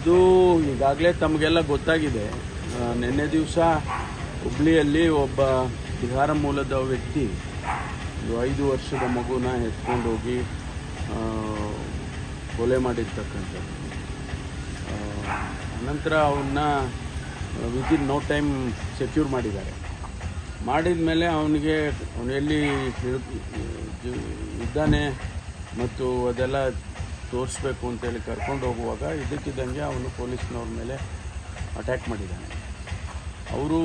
ಅದು ಈಗಾಗಲೇ ತಮಗೆಲ್ಲ ಗೊತ್ತಾಗಿದೆ. ನಿನ್ನೆ ದಿವಸ ಹುಬ್ಳಿಯಲ್ಲಿ ಒಬ್ಬ ಬಿಹಾರ ಮೂಲದ ವ್ಯಕ್ತಿ, ಒಂದು ಐದು ವರ್ಷದ ಮಗುನ ಎತ್ಕೊಂಡು ಹೋಗಿ ಕೊಲೆ ಮಾಡಿರ್ತಕ್ಕಂಥದ್ದು. ಅನಂತರ ಅವನ್ನ ವಿತಿನ್ ನೋ ಟೈಮ್ ಸೆಕ್ಯೂರ್ ಮಾಡಿದ್ದಾರೆ. ಮಾಡಿದ ಮೇಲೆ ಅವನಿಗೆ, ಅವನು ಎಲ್ಲಿ ಇದ್ದಾನೆ ಮತ್ತು ಅದೆಲ್ಲ ತೋರಿಸ್ಬೇಕು ಅಂತೇಳಿ ಕರ್ಕೊಂಡು ಹೋಗುವಾಗ ಇದಕ್ಕಿದ್ದಂಗೆ ಅವನು ಪೊಲೀಸ್ನವ್ರ ಮೇಲೆ ಅಟ್ಯಾಕ್ ಮಾಡಿದ್ದಾನೆ. ಅವರು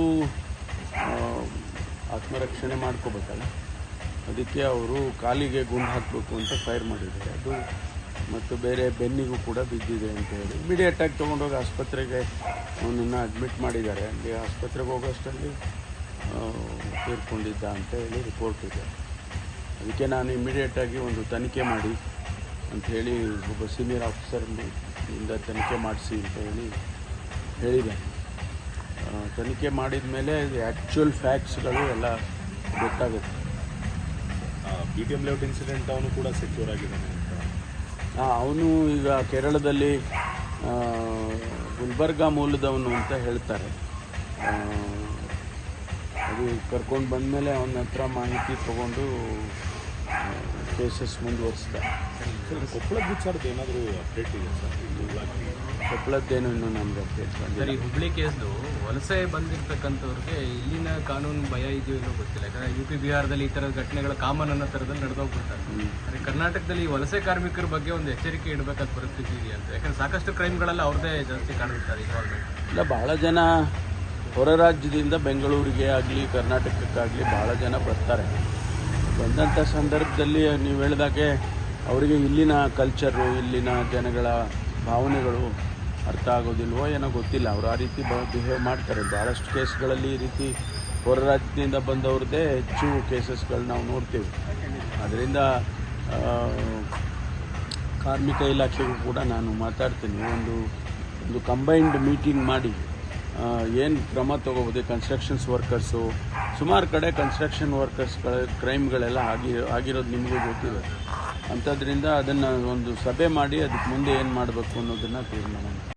ಆತ್ಮರಕ್ಷಣೆ ಮಾಡ್ಕೋಬೇಕಲ್ಲ. ಅದಕ್ಕೆ ಅವರು ಕಾಲಿಗೆ ಗುಂಡು ಹಾಕಬೇಕು ಅಂತ ಫೈರ್ ಮಾಡಿದ್ದಾರೆ. ಅದು ಮತ್ತು ಬೇರೆ ಬೆನ್ನಿಗೂ ಕೂಡ ಬಿದ್ದಿದೆ ಅಂತ ಹೇಳಿ ಇಮಿಡಿಯೇಟಾಗಿ ತೊಗೊಂಡೋಗಿ ಆಸ್ಪತ್ರೆಗೆ ಅವನನ್ನು ಅಡ್ಮಿಟ್ ಮಾಡಿದ್ದಾರೆ. ಅಲ್ಲಿ ಆಸ್ಪತ್ರೆಗೆ ಹೋಗೋಷ್ಟರಲ್ಲಿ ತೀರ್ಕೊಂಡಿದ್ದ ಅಂತ ಹೇಳಿ ರಿಪೋರ್ಟ್ ಇದೆ. ಅದಕ್ಕೆ ನಾನು ಇಮಿಡಿಯೇಟಾಗಿ ಒಂದು ತನಿಖೆ ಮಾಡಿ ಅಂತ ಹೇಳಿ ಒಬ್ಬ ಸೀನಿಯರ್ ಆಫೀಸರ್ನಿಂದ ತನಿಖೆ ಮಾಡಿಸಿ ಅಂತ ಹೇಳಿ ಹೇಳಿದೆ. ತನಿಖೆ ಮಾಡಿದ ಮೇಲೆ ಆ್ಯಕ್ಚುಯಲ್ ಫ್ಯಾಕ್ಟ್ಸ್ಗಳು ಎಲ್ಲ ಗೊತ್ತಾಗುತ್ತೆ. B T M layout incident ಅವನು ಕೂಡ ಸೆಕ್ಯೂರ್ ಆಗಿದ್ದಾನೆ ಅಂತ. ಅವನು ಈಗ ಕೇರಳದಲ್ಲಿ ಗುಲ್ಬರ್ಗಾ ಗುಲ್ಬರ್ಗ ಮೂಲದವನು ಅಂತ ಹೇಳ್ತಾರೆ. ಅದು ಕರ್ಕೊಂಡು ಬಂದಮೇಲೆ ಅವನ ಹತ್ರ ಮಾಹಿತಿ ತಗೊಂಡು ಕೇಸಸ್ ಮುಂದುವರಿಸ್ತಾ ಕೊಪ್ಪಳ ವಿಚಾರದ ಏನಾದರೂ ಅಪ್ಡೇಟ್ ಇದೆ ಸರ್? ಕೊಪ್ಪಳದ್ದೇನು ಇನ್ನೂ ನಮ್ಗೆ ಅಪ್ಡೇಟ್ ಸರ್ ಈ ಹುಬ್ಳಿ ಕೇಸ್ದು ವಲಸೆ ಬಂದಿರತಕ್ಕಂಥವ್ರಿಗೆ ಇಲ್ಲಿನ ಕಾನೂನು ಭಯ ಇದೆಯೋ ಇಲ್ಲೋ ಗೊತ್ತಿಲ್ಲ. ಯಾಕಂದ್ರೆ ಯು ಪಿ ಬಿಹಾರದಲ್ಲಿ ಈ ಥರದ ಘಟನೆಗಳು ಕಾಮನ್ ಅನ್ನೋ ಥರದಲ್ಲಿ ನಡೆದೋಗ್ಬಿಡ್ತಾರೆ. ಆದರೆ ಕರ್ನಾಟಕದಲ್ಲಿ ವಲಸೆ ಕಾರ್ಮಿಕರ ಬಗ್ಗೆ ಒಂದು ಎಚ್ಚರಿಕೆ ಇಡಬೇಕಾದ ಪರಿಸ್ಥಿತಿ ಇದೆಯಾ ಅಂತ. ಯಾಕಂದ್ರೆ ಸಾಕಷ್ಟು ಕ್ರೈಮ್ಗಳೆಲ್ಲ ಅವ್ರದ್ದೇ ಜಾಸ್ತಿ ಕಾಣಿಸ್ತಾರೆ ಇನ್ವಾಲ್ವ್ಮೆಂಟ್ ಇಲ್ಲ ಭಾಳ ಜನ ಹೊರ ರಾಜ್ಯದಿಂದ ಬೆಂಗಳೂರಿಗೆ ಆಗಲಿ ಕರ್ನಾಟಕಕ್ಕಾಗಲಿ ಭಾಳ ಜನ ಬರ್ತಾರೆ. ಬಂದಂಥ ಸಂದರ್ಭದಲ್ಲಿ ನೀವು ಹೇಳಿದಾಗೆ ಅವರಿಗೆ ಇಲ್ಲಿನ ಕಲ್ಚರು ಇಲ್ಲಿನ ಜನಗಳ ಭಾವನೆಗಳು ಅರ್ಥ ಆಗೋದಿಲ್ವೋ ಏನೋ ಗೊತ್ತಿಲ್ಲ. ಅವರು ಆ ರೀತಿ ಬಿಹೇವ್ ಮಾಡ್ತಾರೆ. ಭಾಳಷ್ಟು ಕೇಸ್ಗಳಲ್ಲಿ ಈ ರೀತಿ ಹೊರ ರಾಜ್ಯದಿಂದ ಬಂದವ್ರದ್ದೇ ಹೆಚ್ಚು ಕೇಸಸ್ಗಳು ನಾವು ನೋಡ್ತೀವಿ. ಅದರಿಂದ ಕಾರ್ಮಿಕ ಇಲಾಖೆಗೂ ಕೂಡ ನಾನು ಮಾತಾಡ್ತೀನಿ. ಒಂದು ಒಂದು ಕಂಬೈನ್ಡ್ ಮೀಟಿಂಗ್ ಮಾಡಿ ಏನು ಕ್ರಮ ತಗೋಬೋದು? ಕನ್ಸ್ಟ್ರಕ್ಷನ್ಸ್ ವರ್ಕರ್ಸು ಸುಮಾರು ಕಡೆ ಕನ್ಸ್ಟ್ರಕ್ಷನ್ ವರ್ಕರ್ಸ್ಗಳ ಕ್ರೈಮ್ಗಳೆಲ್ಲ ಆಗಿ, ಆಗಿರೋದು ನಿಮಗೂ ಗೊತ್ತಿದೆ. ಅಂಥದ್ರಿಂದ ಅದನ್ನು ಒಂದು ಸಭೆ ಮಾಡಿ ಅದಕ್ಕೆ ಮುಂದೆ ಏನು ಮಾಡಬೇಕು ಅನ್ನೋದನ್ನು ತೀರ್ಮಾನ